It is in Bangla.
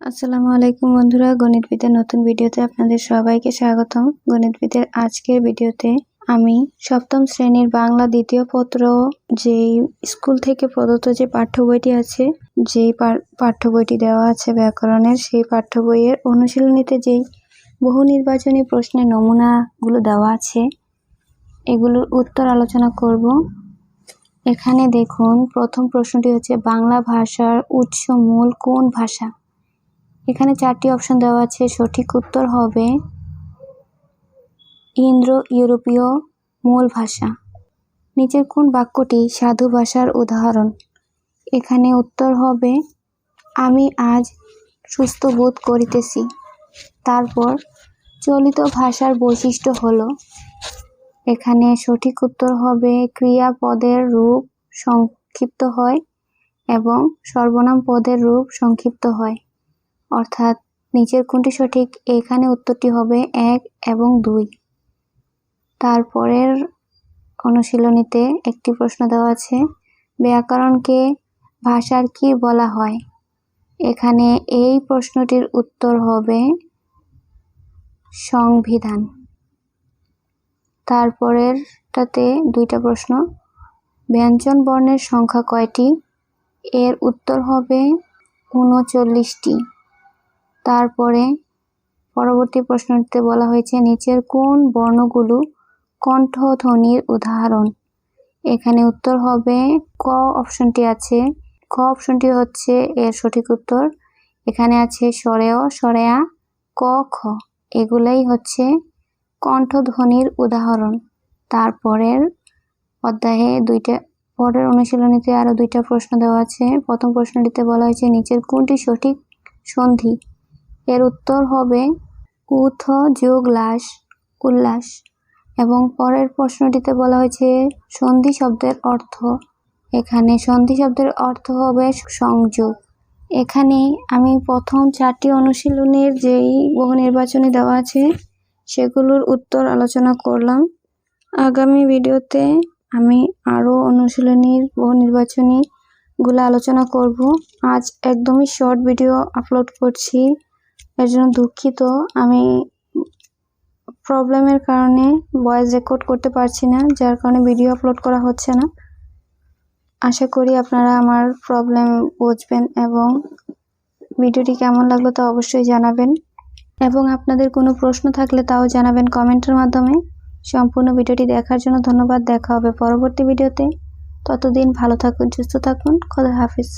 আসসালামু আলাইকুম বন্ধুরা গণিতবিদের নতুন ভিডিওতে আপনাদের সবাইকে স্বাগতম। গণিতবিদের আজকের ভিডিওতে আমি সপ্তম শ্রেণির বাংলা দ্বিতীয় পত্র, যেই স্কুল থেকে প্রদত্ত যে পাঠ্য বইটি আছে, যেই পাঠ্য বইটি দেওয়া আছে ব্যাকরণের, সেই পাঠ্য বইয়ের অনুশীলনীতে যেই বহু নির্বাচনী প্রশ্নের নমুনাগুলো দেওয়া আছে, এগুলোর উত্তর আলোচনা করব। এখানে দেখুন, প্রথম প্রশ্নটি হচ্ছে, বাংলা ভাষার উৎস মূল কোন ভাষা? এখানে চারটি অপশন দেওয়া আছে। সঠিক উত্তর হবে ইন্দ্র ইউরোপীয় মূল ভাষা। নিচের কোন বাক্যটি সাধু ভাষার উদাহরণ? এখানে উত্তর হবে, আমি আজ সুস্থ বোধ করিতেছি। তারপর চলিত ভাষার বৈশিষ্ট্য হলো এখানে সঠিক উত্তর হবে ক্রিয়াপদের রূপ সংক্ষিপ্ত হয় এবং সর্বনাম পদের রূপ সংক্ষিপ্ত হয়। অর্থাৎ নিচের কোনটি সঠিক, এখানে উত্তরটি হবে এক এবং দুই। তারপরের অনুশীলনীতে একটি প্রশ্ন দেওয়া আছে, ব্যাকরণকে ভাষার কি বলা হয়? এখানে এই প্রশ্নটির উত্তর হবে সংবিধান। তারপরেরটাতে দুইটা প্রশ্ন, ব্যঞ্জন বর্ণের সংখ্যা কয়টি? এর উত্তর হবে উনচল্লিশটি। তারপরে পরবর্তী প্রশ্নটিতে বলা হয়েছে, নিচের কোন বর্ণগুলো কণ্ঠধ্বনির উদাহরণ? এখানে উত্তর হবে, ক অপশনটি আছে। ক অপশনটি হচ্ছে এর সঠিক উত্তর। এখানে আছে সরেয় সরেয়া ক, খ। এগুলাই হচ্ছে কণ্ঠধ্বনির উদাহরণ। তারপরের অধ্যায়ে দুইটা, পরের অনুশীলনীতে আরও দুইটা প্রশ্ন দেওয়া আছে। প্রথম প্রশ্নটিতে বলা হয়েছে, নিচের কোনটি সঠিক সন্ধি? এর উত্তর হবে উথ যোগ লাস উল্লাস এবং পরের প্রশ্নটিতে বলা হয়েছে সন্ধি শব্দের অর্থ। এখানে সন্ধি শব্দের অর্থ হবে সংযোগ। এখানে আমি প্রথম চারটি অনুশীলনের যেই বহু নির্বাচনী দেওয়া আছে, সেগুলোর উত্তর আলোচনা করলাম। আগামী ভিডিওতে আমি আরও অনুশীলনীর বহু নির্বাচনীগুলো আলোচনা করব। আজ একদমই শর্ট ভিডিও আপলোড করছি। এর জন্য দুঃখিত। আমি প্রবলেমের কারণে ভয়েস রেকর্ড করতে পারছি না, যার কারণে ভিডিও আপলোড করা হচ্ছে না। আশা করি আপনারা আমার প্রবলেম বুঝবেন এবং ভিডিওটি কেমন লাগল তা অবশ্যই জানাবেন। এবং আপনাদের কোনো প্রশ্ন থাকলে তাও জানাবেন কমেন্টের মাধ্যমে। সম্পূর্ণ ভিডিওটি দেখার জন্য ধন্যবাদ। দেখা হবে পরবর্তী ভিডিওতে। ততদিন ভালো থাকুন, সুস্থ থাকুন। খোদা হাফিজ।